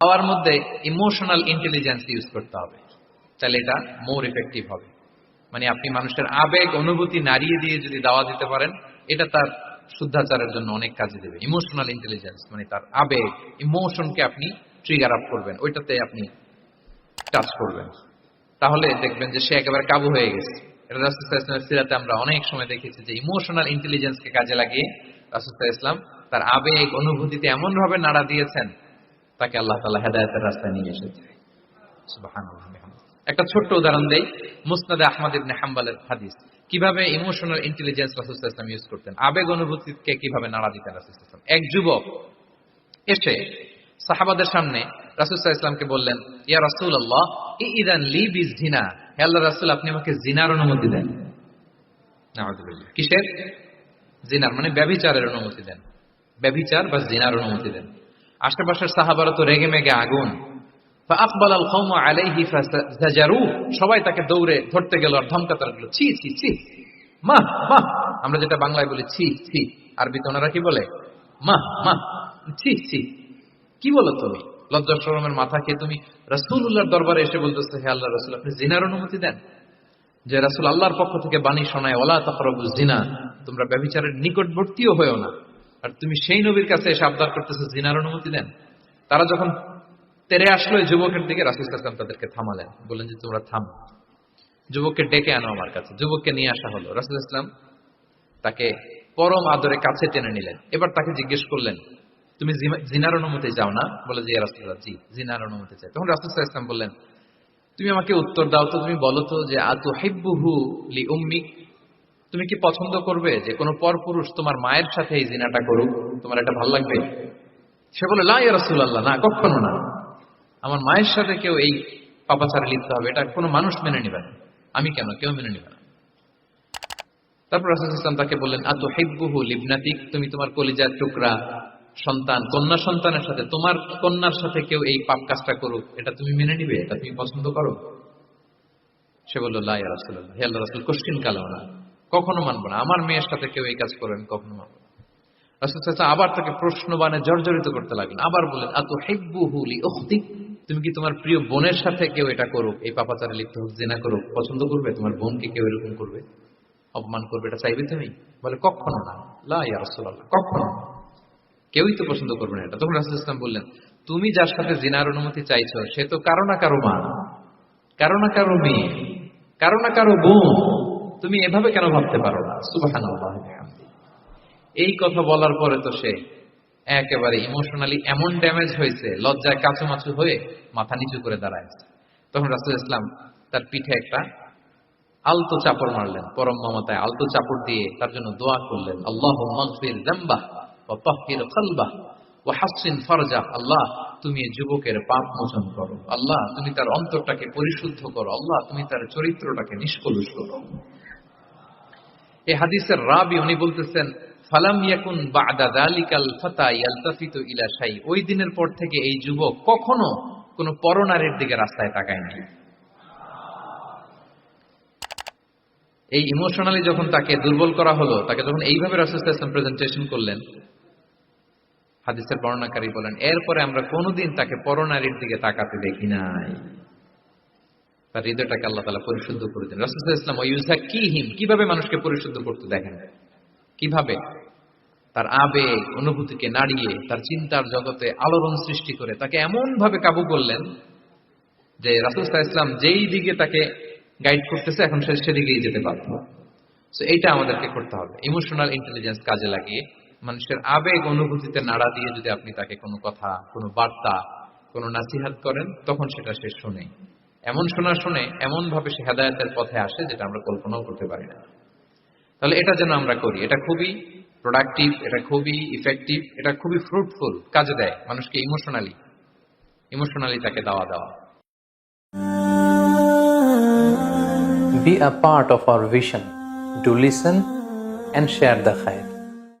দাওয়ার মধ্যে emotional intelligence use করতে হবে। তাহলে এটা মোর এফেক্টিভ হবে। মানে আপনি মানুষের আবেগ, অনুভূতি নাড়িয়ে দিয়ে যদি দাওয়া দিতে পারেন, এটা তার শুদ্ধাচারের জন্য অনেক কাজে দেবে। ইমোশনাল ইন্টেলিজেন্স মানে তার আবেগ ইমোশনকে আপনি ট্রিগার আপ করবেন, ওইটাতে আপনি টাচ করবেন। তাহলে দেখবেন যে সে একেবারে কাবু হয়ে গেছে। এটা রাসুস্তাহ ইসলামের সিরাতে আমরা অনেক সময় দেখেছি যে ইমোশনাল ইন্টেলিজেন্সকে কাজে লাগিয়ে রাসুস্তাহ ইসলাম তার আবেগ, অনুভূতিতে এমন ভাবে নাড়া দিয়েছেন তাকে আল্লাহ তালা হেদায়তের রাস্তায় নিয়ে এসেছে। একটা ছোট্ট উদাহরণ দেই, মুসনাদে আহমদ ইবনে হাম্বালের হাদিস। কীভাবে ইমোশনাল ইন্টেলিজেন্স ইসলাম ইউজ করতেন, আবেগ অনুভূতিকে কীভাবে নাড়া দিতেন ইসলাম এক যুবক এসে সাহাবাদের সামনে রাসুসাহ ইসলামকে বললেন, ইয়া রাসুল আল্লাহ ইদান লি বিজ জিনা হে আল্লাহ রাসুল, আপনি আমাকে জিনার অনুমতি দেন। কিসের? জিনার মানে ব্যভিচারের অনুমতি দেন। ব্যভিচার বা জিনার অনুমতি দেন। আশেপাশের সাহাবারা তো রেগে মেগে আগুন। আকবাল আল আলাইহি ফাজারু সবাই তাকে দৌড়ে ধরতে গেল আর ধমকাতে লাগল, ছি ছি ছি। আমরা যেটা বাংলায় বলি, ছি ছি। ওনারা কি বলে? ছি ছি। কি বলো তুমি? লজ্জা শরমের মাথা খেয়ে তুমি রাসূলুল্লাহর দরবারে এসে বলতেছো, হে আল্লাহ রাসূল, আপনি জিনার অনুমতি দেন? যে রাসূল আল্লাহর পক্ষ থেকে বাণী শোনায় ওলা তাকরাবু জিনা। তোমরা ব্যভিচারের নিকটবর্তীও হয়েও না। আর তুমি সেই নবীর কাছে এসে আবদার করতেছো, জিনার অনুমতি দেন। তারা যখন তেরে আসলো যুবকের দিকে রাসূল ওয়াসাল্লাম তাদেরকে থামালেন। বললেন যে, তোমরা থাম। যুবককে ডেকে আনো আমার কাছে। যুবককে নিয়ে আসা হলো। রাসুল ইসলাম তাকে পরম আদরে কাছে টেনে নিলেন। এবার তাকে জিজ্ঞেস করলেন, তুমি জিনার অনুমতি যাও না? বলে যে রাসুল্লাহ জি, জিনার অনুমতি চাই। তখন রাসুল ইসলাম বললেন, তুমি আমাকে উত্তর দাও তো, তুমি বলো তো যে আতু হেব্বুহু লি উম্মিক? তুমি কি পছন্দ করবে যে কোনো পরপুরুষ তোমার মায়ের সাথে এই জিনাটা করুক? তোমার এটা ভালো লাগবে? সে বলে, লা ইয়া রাসূলুল্লাহ, না, কখনো না। আমার মায়ের সাথে কেউ এই পাপাচারে লিপ্ত হবে, এটা কোনো মানুষ মেনে নেবে না। আমি কেন? কেউ মেনে নেবে না। তারপর রাসুল ইসলাম তাকে বললেন আতু হেব্বুহু লিবনাতিক? তুমি তোমার কলিজার টুকরা, সন্তান, কন্যা সন্তানের সাথে, তোমার কন্যার সাথে কেউ এই পাপ কাজটা করুক, এটা তুমি মেনে নিবে? এটা তুমি পছন্দ করো? সে বলল লাই রাসুল্লাহ হে আল্লাহ রাসুল কোশ্চিন কালো না কখনো মানবো না। আমার মেয়ের সাথে কেউ এই কাজ করেন, কখনো মানবো না। আবার তাকে প্রশ্ন বানে জর্জরিত করতে লাগলেন। আবার বললেন আতু হেব্বুহু লি উখতিক তুমি কি তোমার প্রিয় বোনের সাথে কেউ এটা করুক? এই পাপাচারে লিপ্ত হোক, জেনা করুক, পছন্দ করবে? তোমার বোনকে কেউ এরকম করবে? অপমান করবে? এটা চাইবে তুমি? বলে, কখনো না। লা ইয়া কখনো কেউই তো পছন্দ করবে না এটা। তখন রাসুল ইসলাম বললেন, তুমি যার সাথে জিনার অনুমতি চাইছো, সে তো কারও না কারও মা। কারও না কারও মেয়ে। কারও না কারও বোন। তুমি এভাবে কেন ভাবতে পারো না? বিহামদিহি। এই কথা বলার পরে তো সে একেবারে ইমোশনালি এমন ড্যামেজ হয়েছে, লজ্জায় কাচুমাচু হয়ে মাথা নিচু করে দাঁড়ায়ছে তখন রাসুল ইসলাম তার পিঠে একটা আলতো চাপড় মারলেন, পরম মমতায় আলতো চাপড় দিয়ে তার জন্য দোয়া করলেন আল্লাহ মগফির জাম্বাহ ও তহকির কলবাহ ও হাসিন ফরজা আল্লাহ, তুমি যুবকের পাপ মোচন করো। আল্লাহ, তুমি তার অন্তরটাকে পরিশুদ্ধ করো। আল্লাহ, তুমি তার চরিত্রটাকে নিষ্কলুষ করো। এই হাদিসের রাবি উনি বলতেছেন, ফালাম ইয়াকুন বাদা দালিকাল ফাতা ইলা ওই দিনের পর থেকে এই যুবক কখনো কোনো পরনারীর দিকে রাস্তায় তাকায় নাই। এই ইমোশনালি যখন তাকে দুর্বল করা হলো, তাকে যখন এইভাবে রাসুলাম প্রেজেন্টেশন করলেন, হাদিসের বর্ণাকারী বলেন, এরপরে আমরা কোনোদিন তাকে পরনারীর দিকে তাকাতে দেখি নাই। তার হৃদয়টাকে আল্লাহ তালা পরিশুদ্ধ করে দেন। রাসুল ইসলাম ইউজা কি হিম কীভাবে মানুষকে পরিশুদ্ধ করতে দেখেন? কীভাবে? তার আবেগ, অনুভূতিকে নাড়িয়ে, তার চিন্তার জগতে আলোড়ন সৃষ্টি করে, তাকে এমন ভাবে কাবু করলেন যে রাসুল ইসলাম যেই দিকে তাকে গাইড করতেছে, এখন সে সেদিকেই যেতে বাধ্য। তো এইটা আমাদেরকে করতে হবে। ইমোশনাল ইন্টেলিজেন্স কাজে লাগিয়ে, মানুষের আবেগ, অনুভূতিতে নাড়া দিয়ে যদি আপনি তাকে কোনো কথা, কোনো বার্তা, কোনো নাসিহাত করেন, তখন সেটা সে শুনে। এমন শোনা শুনে এমন ভাবে সে হেদায়তের পথে আসে যেটা আমরা কল্পনাও করতে পারি না তাহলে এটা যেন আমরা করি, এটা খুবই প্রোডাক্টিভ এটা খুবই ইফেক্টিভ এটা খুবই ফ্রুটফুল কাজে দেয় মানুষকে ইমোশনালি ইমোশনালি তাকে দাওয়া দেওয়া Be a part of our vision. Do listen and share the khair.